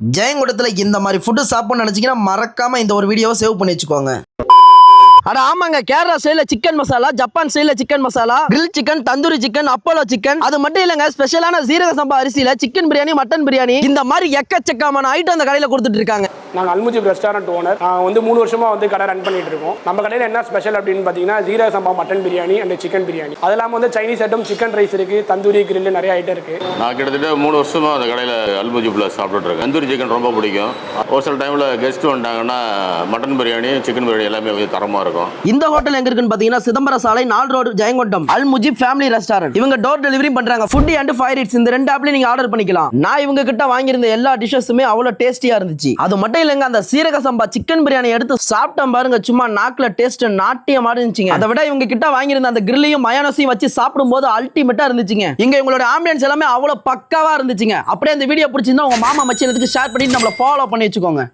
ஜெயங்குடத்தில் இந்த மாதிரி ஃபுட்டு சாப்பிட்ணுன்னு நினச்சிங்கன்னா மறக்காமல் இந்த ஒரு வீடியோவை சேவ் பண்ணி வச்சுக்கோங்க. அட ஆமாங்க கேரளா சைடில் சிக்கன் மசாலா ஜப்பான் சைடில் chicken masala grill chicken tandoori chicken Apollo chicken அது மட்டும் இல்லைங்க ஸ்பெஷலான சீரக சம்பா அரிசியில் சிக்கன் பிரியாணி மட்டன் பிரியாணி இந்த மாதிரி எக்கச்சக்கமான ஐட்டம் அந்த கடையில் கொடுத்துட்டு இருக்காங்க. நாங்கள் அல்முஜிப் ரெஸ்டாரண்ட் ஓனர் வந்து மூணு வருஷமாக வந்து கடை ரன் பண்ணிட்டு இருக்கோம் நம்ம கடையில் என்ன ஸ்பெஷல் அப்படின்னு பார்த்தீங்கன்னா Jeeraga Samba mutton biryani and chicken biryani அது இல்லாமல் வந்து சைனீஸ் ஐட்டம் சிக்கன் ரைஸ் இருக்குது தந்தூரி கிரில் நிறைய ஐட்டம் இருக்குது நான் கிட்டத்தட்ட மூணு வருஷமா அந்த கடையில் அல்முஜிப்பில் சாப்பிட்டுட்டு இருக்கேன். தந்தூரி சிக்கன் ரொம்ப பிடிக்கும். ஒரு சில டைமில் கெஸ்ட் வந்துட்டாங்கன்னா மட்டன் பிரியாணி சிக்கன் பிரியாணி எல்லாமே கொஞ்சம் தரமாக இருக்கும். இந்த ஹோட்டல் எங்க இருக்குன்னு பாத்தீங்கன்னா சிதம்பரம் சாலை நால் road Jayankondam. Al Mujib family restaurant இவங்க டோர் டெலிவரி பண்றாங்க. ஃபுட் அண்ட் ஃபைவ் இட்ஸ் இந்த ரெண்டு ஆப்லயும் நீங்க ஆர்டர் பண்ணிக்கலாம். நான் இவங்க கிட்ட வாங்கியிருந்த எல்லா டிஷ்ஷஸுமே அவ்வளவு டேஸ்டியா இருந்துச்சு. அது மட்டும் இல்லைங்க அந்த சீரக சம்பா சிக்கன் பிரியாணி எடுத்து சாப்பிட்டேன் பாருங்க. சும்மா நாக்கில் டேஸ்ட் நாட்டியமா இருந்துச்சுங்க. அதை விட இவங்க கிட்ட வாங்கியிருந்த அந்த கிரில்லையும் மயோனஸையும் வச்சு சாப்பிடும்போது அல்டிமேட்டா இருந்துச்சுங்க. இங்க இவங்களோட ஆம்பியன்ஸ் எல்லாமே அவ்வளோ பக்காவா இருந்துச்சுங்க. அப்படியே அந்த வீடியோ பிடிச்சிருந்தா உங்க மாமா மச்சினத்துக்கு ஷேர் பண்ணிட்டு நம்மள ஃபாலோ பண்ணி வச்சுக்கோங்க.